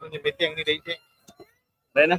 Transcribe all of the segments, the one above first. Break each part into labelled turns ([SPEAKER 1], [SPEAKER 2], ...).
[SPEAKER 1] Ini bete yang ni dah isi.
[SPEAKER 2] เล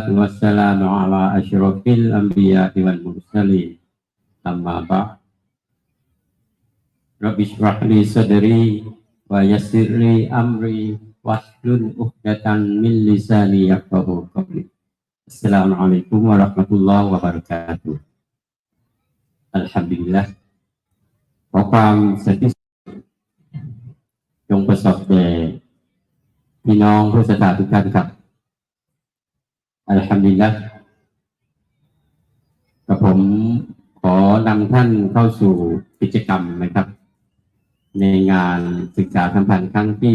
[SPEAKER 3] wassalamu ala asyrafil anbiya wal mursalin. Amma ba'd. Rabbi shrah li sadri wa yassir li amri wahlul 'uqdatan min lisani yafqahu qawli. Assalamualaikum warahmatullahi wabarakatuh. Alhamdulillah. อัลฮัมดุลิลละกับผมขอนำท่านเข้าสู่กิจกรรมนะครับ ในงานศึกษาสัมพันธ์ครั้งที่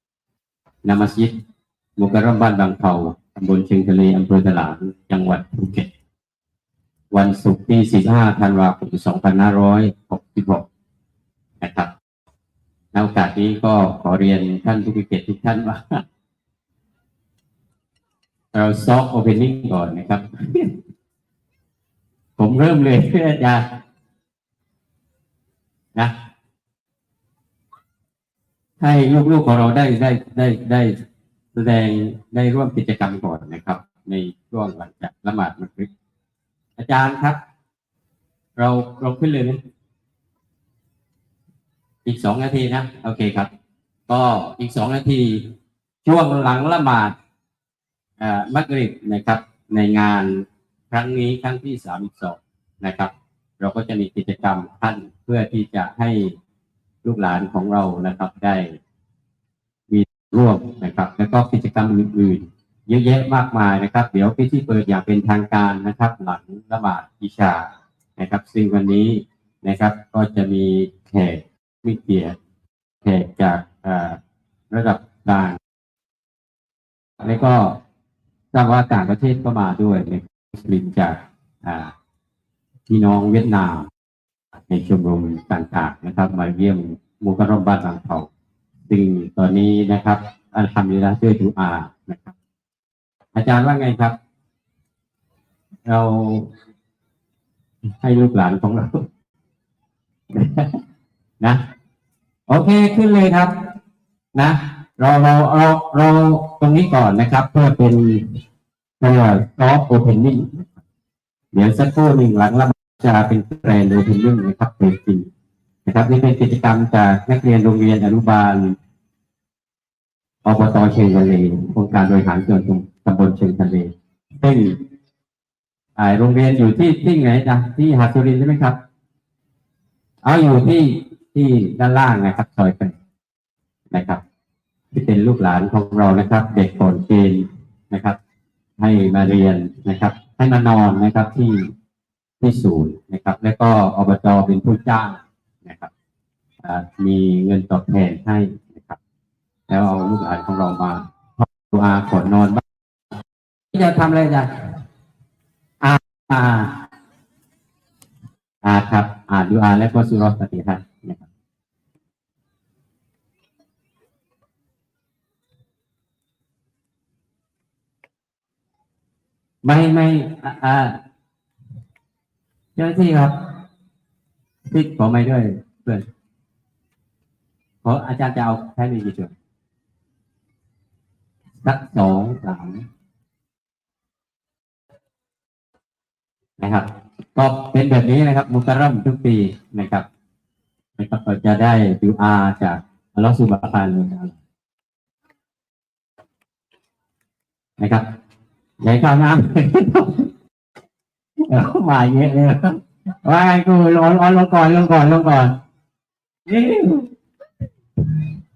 [SPEAKER 3] 32นามัสยิดมุกรมบ้านบางเผาตำบลเชียงทะเลอำเภอตลาดจังหวัดภูเก็ต วันศุกร์ที่ 45 ธันวาคม 2566 นะครับในโอกาสนี้ก็ขอเรียนท่านผู้มีเกียรติทุกท่านว่า เราซอฟโอเพนนิ่งก่อนนะครับ ผมเริ่มเลยอาจารย์นะให้ลูกๆของเราได้ได้ได้ได้แสดงได้ร่วมกิจกรรมก่อนนะครับ ในช่วงหลังจากละหมาดมักริบอาจารย์ครับ เราลงขึ้นเลยนะอีกสองนาทีนะ โอเคครับ ก็อีกสองนาที ช่วงหลังละหมาด มักริบนะครับ ในงานครั้งนี้ครั้งที่สามสองนะครับ เราก็จะมีกิจกรรมขั้นเพื่อที่จะให้ลูกหลานของเรานะครับได้มีร่วมนะครับ แล้วก็กิจกรรมอื่นๆ เยอะแยะมากมายนะครับ เดี๋ยวพิธีเปิดอย่างเป็นทางการนะครับ หลังละหมาดอิชานะครับ ซึ่งวันนี้นะครับก็จะมีแขกมิเกียรติแขกจากระดับกลางแล้วก็ ทราบว่าต่างประเทศก็มาด้วยนมุสลิมจากพี่น้องเวียดนาม ในชมรมต่างๆนะครับ มาเยี่ยมมูกระรอมบ้านบางเผาซึ่งตอนนี้นะครับอัลฮัมดุลิลละด้วยดูอานะครับ อาจารย์ว่าไงครับ เราให้ลูกหลานของเรา นะ โอเคขึ้นเลยครับ นะ เราเราเราเราตรงนี้ก่อนนะครับ เพื่อเป็นตัวซอฟโอเพนนิ่งเดี๋ยวสักครู่หนึ่งหลังละจะเป็นแกรนโอเพนนิ่งนะครับเป็นจริงนะครับนี่เป็นกิจกรรมจากนักเรียนโรงเรียนอนุบาลอบตเชียงทะเลโครงการบริหารส่วนตำบลเชียงทะเลซึ่งโรงเรียนอยู่ที่ที่ไหนจ๊ะที่หาดสุรินใช่ไหมครับ เอาอยู่ที่ที่ด้านล่างนะครับซอยไปนะครับ ที่เป็นลูกหลานของเรานะครับ เด็กก่อนเกณฑ์นะครับ ให้มาเรียนนะครับให้มานอนนะครับที่ที่ศูนย์นะครับ แล้วก็อบจเป็นผู้จ้างนะครับอ่ามีเงินตอบแทนให้นะครับ แล้วเอาลูกหลานของเรามาดูอาขอนอนบ้างจะทำอะไรจ้ะอ่าอ่าอ่าครับ อ่านดูอาแล้วก็สุรสติฮะนะครับ ไม่ไม่อ่าเจ้าหน้าที่ครับพี่ขอไม่ด้วยเพื่อนขออาจารย์จะเอาแค่นี้กี่ชุดสักสองสามนะครับ ก็เป็นแบบนี้นะครับ มุกรัมทุกปีนะครับนะครับเราจะได้ดูอาจากอัลลอฮฺสุบฮานะฮูวะตะอาลานะครับ ใหญ่ข้าวน้ำเออมาเยอะเลยว่าไงกูลงลงลงก่อนลงก่อนลงก่อนนี่